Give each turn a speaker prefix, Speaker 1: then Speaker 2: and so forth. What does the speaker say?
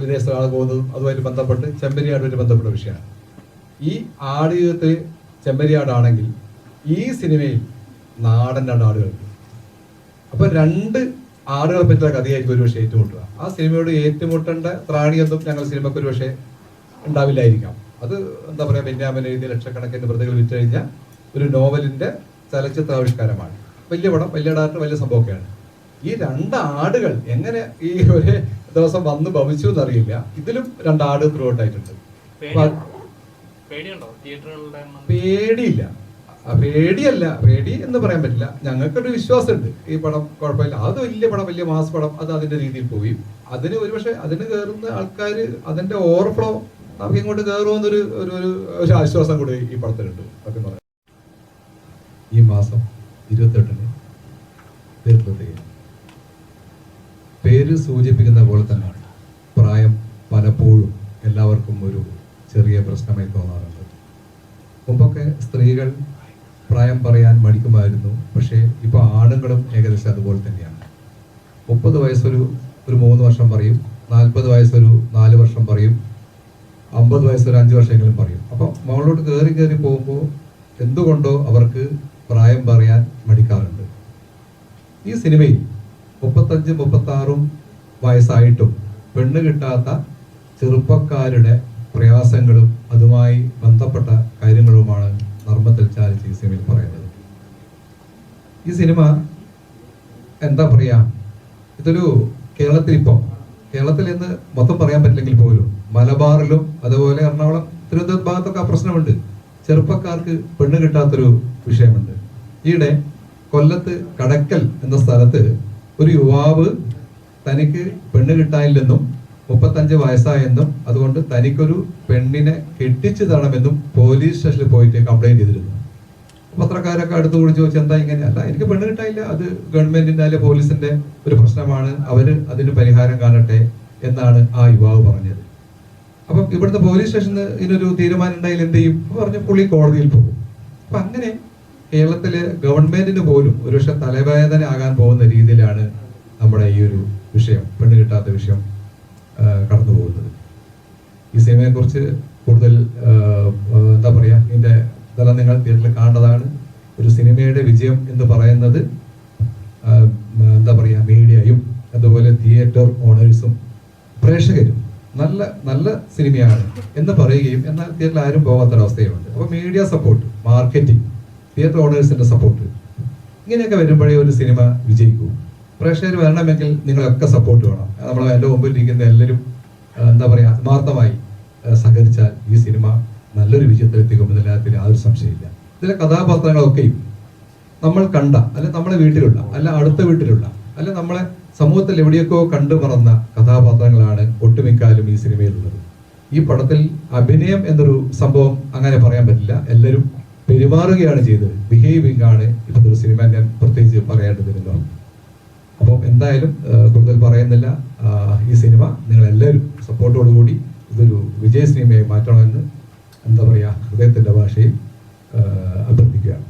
Speaker 1: വിദേശ ആൾ പോകുന്നതും അതുമായിട്ട് ബന്ധപ്പെട്ട് ചെമ്പരിയാടുമായിട്ട് ബന്ധപ്പെട്ട വിഷയമാണ്. ഈ ആട് ജീവിതത്തിൽ ചെമ്പരിയാടാണെങ്കിൽ ഈ സിനിമയിൽ നാടൻ രണ്ട് ആടുകളുണ്ട് അപ്പൊ രണ്ട് ആടുകളെ പറ്റിയുള്ള കഥയായിരിക്കും ഒരുപക്ഷെ ഏറ്റുമുട്ടുക. ആ സിനിമയോട് ഏറ്റുമുട്ടേണ്ട ത്രാണിയൊന്നും ഞങ്ങൾ സിനിമക്ക് ഒരുപക്ഷെ ഉണ്ടാവില്ലായിരിക്കാം. അത് എന്താ പറയാ ബെന്യാമൻ എഴുതിയ ലക്ഷക്കണക്കിന് പ്രതികൾ വിറ്റ് കഴിഞ്ഞ ഒരു നോവലിന്റെ ചലച്ചിത്രാവിഷ്കാരമാണ്. വലിയ പടം വലിയ ഡയറക്ടർ വലിയ സംഭവമൊക്കെയാണ്. ഈ രണ്ട് ആടുകൾ എങ്ങനെ ഈ ഒരേ ദിവസം വന്ന് ഭവിച്ചു എന്നറിയില്ല. ഇതിലും രണ്ട് ആട് ത്രൂ ഔട്ട് ആയിട്ടുണ്ട്. അപ്പൊ അത്
Speaker 2: പേടിയുണ്ടോ?
Speaker 1: പേടിയില്ല. പേടിയല്ല. പേടി എന്ന് പറയാൻ പറ്റില്ല. ഞങ്ങൾക്കൊരു വിശ്വാസമുണ്ട്. ഈ പടം കുഴപ്പമില്ല. അത് വലിയ പടം വലിയ മാസ് പടം അത് അതിന്റെ രീതിയിൽ പോയി. അതിന് ഒരുപക്ഷെ അതിന് കയറുന്ന ആൾക്കാർ അതിന്റെ ഓവർഫ്ലോ നമുക്ക് ഇങ്ങോട്ട് കയറുമെന്നൊരു ഒരു ഒരു ആശ്വാസം കൂടി ഈ പടത്തിലുണ്ട്. സത്യം പറയാം ഈ മാസം ഇരുപത്തെട്ടിന് തീർപ്പത്തെയും പേര് സൂചിപ്പിക്കുന്ന പോലെ തന്നെ പ്രായം പലപ്പോഴും എല്ലാവർക്കും ഒരു ചെറിയ പ്രശ്നമായി തോന്നാറുണ്ട്. മുമ്പൊക്കെ സ്ത്രീകൾ പ്രായം പറയാൻ മടിക്കുമായിരുന്നു. പക്ഷേ ഇപ്പോൾ ആണുങ്ങളും ഏകദേശം അതുപോലെ തന്നെയാണ്. മുപ്പത് വയസ്സൊരു ഒരു മൂന്ന് വർഷം പറയും. നാൽപ്പത് വയസ്സൊരു നാല് വർഷം പറയും. അമ്പത് വയസ്സൊരു അഞ്ച് വർഷമെങ്കിലും പറയും. അപ്പോൾ മകളോട് കയറി കയറി പോകുമ്പോൾ എന്തുകൊണ്ടോ അവർക്ക് പ്രായം പറയാൻ മടിക്കാറുണ്ട്. ഈ സിനിമയിൽ മുപ്പത്തഞ്ച് മുപ്പത്താറും വയസ്സായിട്ടും പെണ്ണ് കിട്ടാത്ത ചെറുപ്പക്കാരുടെ പ്രയാസങ്ങളും അതുമായി ബന്ധപ്പെട്ട കാര്യങ്ങളുമാണ് നർമ്മത്തിൽ ചാലിച്ച് ഈ സിനിമയിൽ പറയുന്നത്. ഈ സിനിമ എന്താ പറയാ? ഇതൊരു കേരളത്തിൽ ഇപ്പം കേരളത്തിൽ എന്ന് മൊത്തം പറയാൻ പറ്റില്ലെങ്കിൽ പോലും മലബാറിലും അതുപോലെ എറണാകുളം തിരുവനന്തപുരം ഭാഗത്തൊക്കെ ആ പ്രശ്നമുണ്ട്. ചെറുപ്പക്കാർക്ക് പെണ്ണ് കിട്ടാത്തൊരു വിഷയമുണ്ട്. ഈയിടെ കൊല്ലത്ത് കടക്കൽ എന്ന സ്ഥലത്ത് ഒരു യുവാവ് തനിക്ക് പെണ്ണ് കിട്ടാനില്ലെന്നും മുപ്പത്തഞ്ച് വയസ്സായെന്നും അതുകൊണ്ട് തനിക്കൊരു പെണ്ണിനെ കെട്ടിച്ചു തരണമെന്നും പോലീസ് സ്റ്റേഷനിൽ പോയിട്ട് കംപ്ലൈന്റ് ചെയ്തിരുന്നു. പത്രക്കാരൊക്കെ അടുത്ത് കൂടി ചോദിച്ചു എന്താ ഇങ്ങനെ? അല്ല എനിക്ക് പെണ്ണ് കിട്ടാനില്ല. അത് ഗവൺമെന്റിന്റെ അല്ലെ പോലീസിന്റെ ഒരു പ്രശ്നമാണ്. അവർ അതിന് പരിഹാരം കാണട്ടെ എന്നാണ് ആ യുവാവ് പറഞ്ഞത്. അപ്പം ഇവിടുത്തെ പോലീസ് സ്റ്റേഷനിൽ ഇതിനൊരു തീരുമാനം ഉണ്ടായാൽ എന്ത് ചെയ്യും? പറഞ്ഞു പുള്ളി കോടതിയിൽ പോകും. അപ്പൊ അങ്ങനെ കേരളത്തിലെ ഗവൺമെന്റിന് പോലും ഒരുപക്ഷെ തലവേദന ആകാൻ പോകുന്ന രീതിയിലാണ് നമ്മുടെ ഈ ഒരു വിഷയം പെണ്ണ് കിട്ടാത്ത വിഷയം കടന്നു പോകുന്നത്. ഈ സിനിമയെ കുറിച്ച് കൂടുതൽ എന്താ പറയാ ഇതിന്റെ ഇതെല്ലാം നിങ്ങൾ തിയേറ്ററിൽ കാണേണ്ടതാണ് ഒരു സിനിമയുടെ വിജയം എന്ന് പറയുന്നത് എന്താ പറയാ മീഡിയയും അതുപോലെ തിയേറ്റർ ഓണേഴ്സും പ്രേക്ഷകരും നല്ല നല്ല സിനിമയാണ് എന്ന് പറയുകയും എന്നാൽ തിയേറ്ററിൽ ആരും പോകാത്തൊരവസ്ഥയുണ്ട് അപ്പോൾ മീഡിയ സപ്പോർട്ട് മാർക്കറ്റിംഗ് തിയേറ്റർ ഓണേഴ്സിന്റെ സപ്പോർട്ട് ഇങ്ങനെയൊക്കെ വരുമ്പോഴേ ഒരു സിനിമ വിജയിക്കൂ. പ്രേക്ഷകർ വരണമെങ്കിൽ നിങ്ങളൊക്കെ സപ്പോർട്ട് വേണം. നമ്മൾ എന്റെ മുമ്പിൽ ഇരിക്കുന്ന എല്ലാവരും എന്താ പറയുക ആത്മാർത്ഥമായി സഹകരിച്ചാൽ ഈ സിനിമ നല്ലൊരു വിജയത്തിലെത്തിക്കുമെന്നുള്ള എല്ലാത്തിൽ യാതൊരു സംശയമില്ല ഇതിലെ കഥാപാത്രങ്ങളൊക്കെയും നമ്മൾ കണ്ട അല്ലെ നമ്മളെ വീട്ടിലുള്ള അല്ല അടുത്ത വീട്ടിലുള്ള അല്ലെ നമ്മളെ സമൂഹത്തിൽ എവിടെയൊക്കെയോ കണ്ടു മറന്ന കഥാപാത്രങ്ങളാണ് ഒട്ടുമിക്കാലും ഈ സിനിമയിലുള്ളത് ഈ പടത്തിൽ അഭിനയം എന്നൊരു സംഭവം അങ്ങനെ പറയാൻ പറ്റില്ല. എല്ലാവരും പെരുമാറുകയാണ് ചെയ്തത്. ബിഹേവിംഗ് ആണ് ഇപ്പോഴത്തെ ഒരു സിനിമ ഞാൻ പ്രത്യേകിച്ച് പറയേണ്ടതില്ലല്ലോ. അപ്പോൾ എന്തായാലും കൂടുതൽ പറയുന്നില്ല. ഈ സിനിമ നിങ്ങളെല്ലാവരും സപ്പോർട്ടോടുകൂടി ഇതൊരു വിജയ സിനിമയായി മാറ്റണമെന്ന് എന്താ പറയുക ഹൃദയത്തിന്റെ ഭാഷയിൽ അഭ്യർത്ഥിക്കുകയാണ്.